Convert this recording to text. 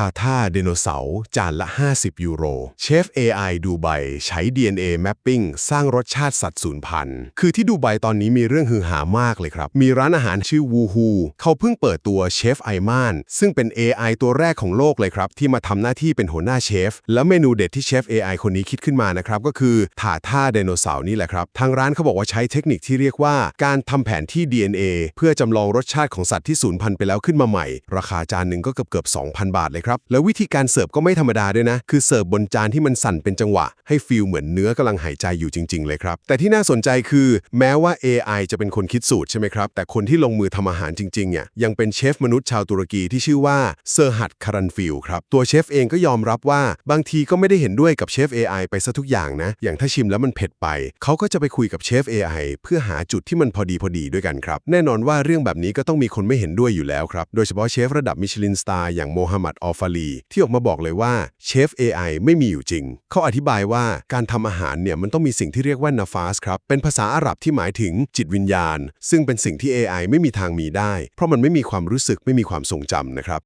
ทาท่าไดโนเสาร์จานละ 50 ยูโร เชฟ AI ดูไบใช้ DNA mapping สร้างรสชาติสัตว์สูญพันธุ์ คือที่ดูไบตอนนี้มีเรื่องฮือหามากเลยครับ มีร้านอาหารชื่อวูฮูเขาเพิ่งเปิดตัวเชฟไอมานซึ่งเป็น AI ตัวแรกของโลกเลยครับ ที่มาทำหน้าที่เป็นหัวหน้าเชฟ แล้วเมนูเด็ดที่เชฟ AI คนนี้คิดขึ้นมานะครับก็คือถาท่าไดโนเสาร์นี่แหละครับ ทางร้านเขาบอกว่าใช้เทคนิคที่เรียกว่า การทำแผนที่ DNA เพื่อจำลองรสชาติของสัตว์ที่สูญพันธุ์ไปแล้วขึ้นมาใหม่ ราคาจานหนึ่งก็เกือบเกือบ2,000 บาทเลยครับแล้ววิธีการเสิร์ฟก็ไม่ธรรมดาด้วยนะ คือเสิร์ฟบนจานที่มันสั่นเป็นจังหวะ ให้ฟีลเหมือนเนื้อกำลังหายใจอยู่จริง ๆ เลยครับ แต่ที่น่าสนใจคือ แม้ว่า AI จะเป็นคนคิดสูตรใช่ไหมครับ แต่คนที่ลงมือทำอาหารจริงๆเนี่ยยังเป็นเชฟมนุษย์ชาวตุรกีที่ชื่อว่าเซอร์ฮัตคารันฟิลครับ ตัวเชฟเองก็ยอมรับว่าบางทีก็ไม่ได้เห็นด้วยกับเชฟ AI ไปซะทุกอย่างนะ อย่างถ้าชิมแล้วมันเผ็ดไป เขาก็จะไปคุยกับเชฟ AI เพื่อหาจุดที่มันพอดีพอดีด้วยกันครับ แน่นอนว่าเรื่องแบบนี้ก็ต้องมีคนไม่เห็นด้วยอยู่แล้วครับ โดยเฉพาะเชฟระดับมิชลินสตาร์อย่างโมฮัมหมัดอัลฟารีที่ออกมาบอกเลยว่าเชฟ AI ไม่มีอยู่จริง เขาอธิบายว่าการทำอาหารเนี่ยมันต้องมีสิ่งที่เรียกว่านาฟาสครับ เป็นภาษาอาหรับที่หมายถึงจิตวิญญาณ ซึ่งเป็นสิ่งที่ AI ไม่มีทางมีได้ เพราะมันไม่มีความรู้สึกไม่มีความทรงจำนะครับ